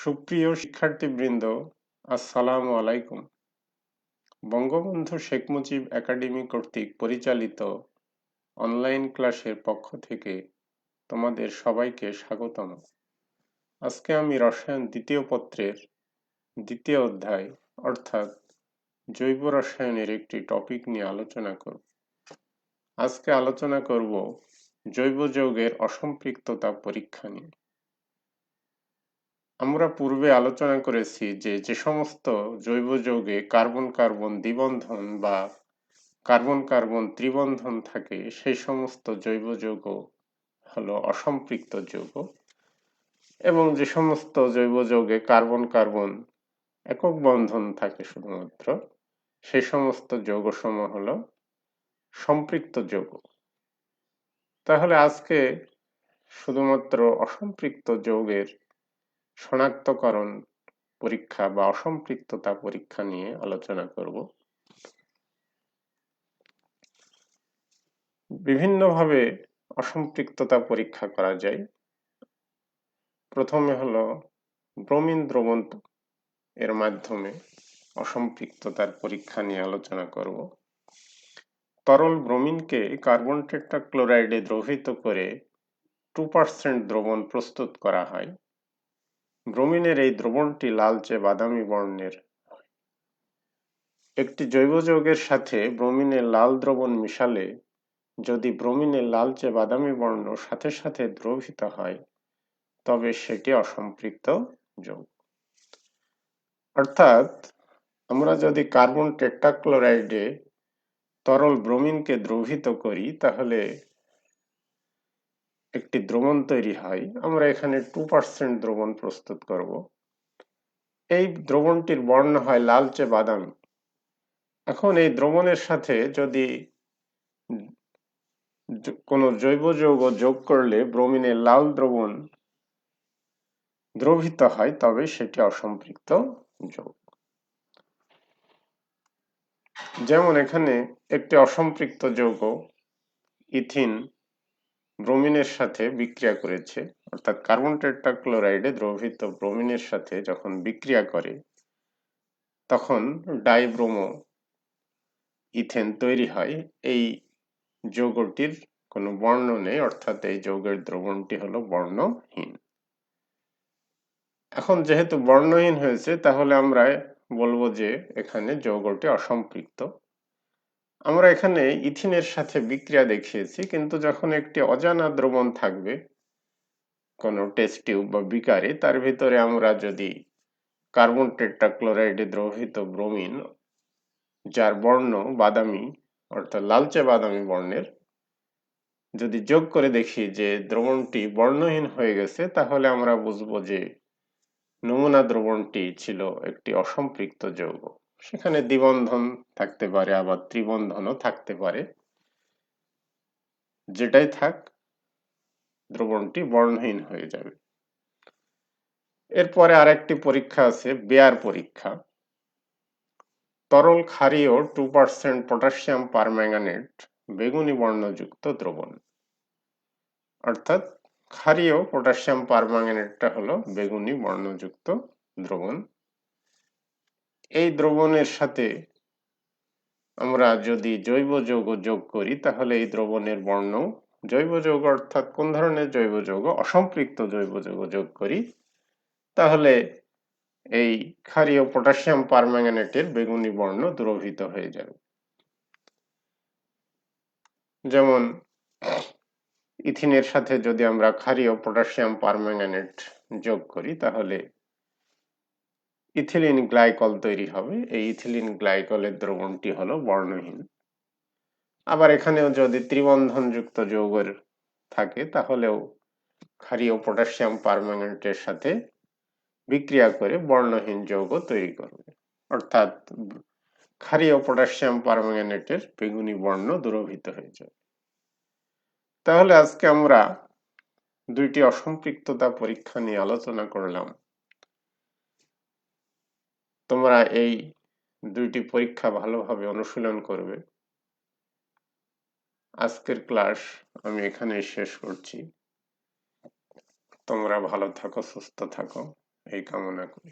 সুপ্রিয় শিক্ষার্থীবৃন্দ, আসসালামু আলাইকুম। বঙ্গবন্ধু শেখ মুজিব একাডেমি কর্তৃক পরিচালিত অনলাইন ক্লাসের পক্ষ থেকে তোমাদের সবাইকে স্বাগতম। আজকে আমি রসায়ন দ্বিতীয় পত্রের দ্বিতীয় অধ্যায়, অর্থাৎ জৈব রসায়নের একটি টপিক নিয়ে আলোচনা করব। আজকে আলোচনা করব জৈব যৌগের অসম্পৃক্ততা পরীক্ষা নিয়ে। আমরা পূর্বে আলোচনা করেছি যে যে সমস্ত জৈব যৌগে কার্বন কার্বন দ্বিবন্ধন বা কার্বন কার্বন ত্রিবন্ধন থাকে, সেই সমস্ত জৈব যৌগ হলো অসম্পৃক্ত যৌগ। এবং যে সমস্ত জৈব যৌগে কার্বন কার্বন একক বন্ধন থাকে শুধুমাত্র, সেই সমস্ত যৌগ সমূহ হলো সম্পৃক্ত যৌগ। তাহলে আজকে শুধুমাত্র অসম্পৃক্ত যৌগের শনাক্তকরণ পরীক্ষা বা অসম্পৃক্ততা পরীক্ষা নিয়ে আলোচনা করব। বিভিন্নভাবে অসম্পৃক্ততা পরীক্ষা করা যায়। প্রথমে হলো ব্রোমিন দ্রবণ এর মাধ্যমে অসম্পৃক্ততার পরীক্ষা নিয়ে আলোচনা করব। তরল ব্রোমিনকে কার্বন টেট্রাক্লোরাইডে দ্রবীভূত করে টু পার্সেন্ট দ্রবণ প্রস্তুত করা হয়। ব্রোমিনের এই দ্রবণটি লালচে বাদামি বর্ণের। একটি জৈব যৌগের সাথে ব্রোমিনের লাল দ্রবণ মিশালে যদি ব্রোমিনের লালচে বাদামি বর্ণ সাথে সাথে দ্রবীভূত হয়, তবে সেটি অসম্পৃক্ত যৌগ। অর্থাৎ, আমরা যদি কার্বন টেট্রাক্লোরাইডে তরল ব্রোমিনকে দ্রবীভূত করি, তাহলে একটি দ্রবণ তৈরি হয়। আমরা এখানে টু পার্সেন্ট দ্রবণ প্রস্তুত করব। এই দ্রবণটির বর্ণ হয় লালচে বাদামি। এখন এই দ্রবণের সাথে যদি কোনো জৈব যৌগ যোগ করলে ব্রোমিনের লাল দ্রবণ দ্রবীভূত হয়, তবে সেটি অসম্পৃক্ত যৌগ। যেমন এখানে একটি অসম্পৃক্ত যৌগ ইথিন ব্রোমিনের সাথে বিক্রিয়া করেছে, অর্থাৎ কার্বন টেট্রাক্লোরাইডে দ্রবীভূত ব্রোমিনের সাথে যখন বিক্রিয়া করে, তখন ডাইব্রোমো ইথেন তৈরি হয়। এই যৌগটির কোনো বর্ণ নেই, অর্থাৎ এই যৌগের দ্রবণটি হলো বর্ণহীন। এখন যেহেতু বর্ণহীন হয়েছে, তাহলে আমরা বলব যে এখানে যৌগটি অসম্পৃক্ত। আমরা এখানে ইথিনের সাথে বিক্রিয়া দেখিয়েছি, কিন্তু যখন একটি অজানা দ্রবণ থাকবে, কোনো টেস্ট টিউব বা বিকারে, তার ভিতরে আমরা যদি কার্বন টেট্রাক্লোরাইডে দ্রবীভূত ব্রোমিন যার বর্ণ বাদামি, অর্থাৎ লালচে বাদামি বর্ণের, যদি যোগ করে দেখি যে দ্রবণটি বর্ণহীন হয়ে গেছে, তাহলে আমরা বুঝব যে নমুনা দ্রবণটি ছিল একটি অসম্পৃক্ত যৌগ। সেখানে দ্বিবন্ধন থাকতে পারে, আবার ত্রিবন্ধনও থাকতে পারে। যেটাই থাক, দ্রবণটি বর্ণহীন হয়ে যাবে। এরপরে আরেকটি পরীক্ষা আছে, বেয়ার পরীক্ষা। তরল ক্ষারীয় টু পার্সেন্ট পটাশিয়াম পারম্যাঙ্গানেট বেগুনি বর্ণযুক্ত দ্রবণ। অর্থাৎ ক্ষারীয় পটাশিয়াম পারম্যাঙ্গানেটটা হলো বেগুনি বর্ণযুক্ত দ্রবণ। এই দ্রবণের সাথে আমরা যদি জৈব যৌগ যোগ করি, তাহলে এই দ্রবণের বর্ণ জৈব যৌগ অর্থাৎ কোন ধরনের জৈব যৌগ? অসম্পৃক্ত জৈব যৌগ যোগ করি। তাহলে এই ক্ষারীয় পটাশিয়াম পারম্যাঙ্গানেটের বেগুনি বর্ণ দ্রবীভূত হয়ে যাবে। যেমন ইথিনের সাথে যদি আমরা ক্ষারীয় পটাশিয়াম পারম্যাঙ্গানেট যোগ করি, তাহলে ইথিলিন গ্লাইকল তৈরি হবে। এই ইথিলিন গ্লাইকলের দ্রবণটি হলো বর্ণহীন। আবার এখানেও যদি ত্রিবন্ধনযুক্ত যৌগের থাকে, তাহলেও ক্ষারীয় পটাশিয়াম পারম্যাঙ্গানেটের সাথে বিক্রিয়া করে বর্ণহীন যৌগ তৈরি করবে। অর্থাৎ ক্ষারীয় পটাশিয়াম পারম্যাঙ্গানেটের বেগুনি বর্ণ দূরভূত হয়ে যাবে। তাহলে আজকে আমরা দুইটি অসম্পৃক্ততা পরীক্ষা নিয়ে আলোচনা করলাম। তোমরা এই দুইটি পরীক্ষা ভালোভাবে অনুশীলন করবে। আজকের ক্লাস আমি এখানে শেষ করছি। তোমরা ভালো থাকো, সুস্থ থাকো। এই কামনা করি।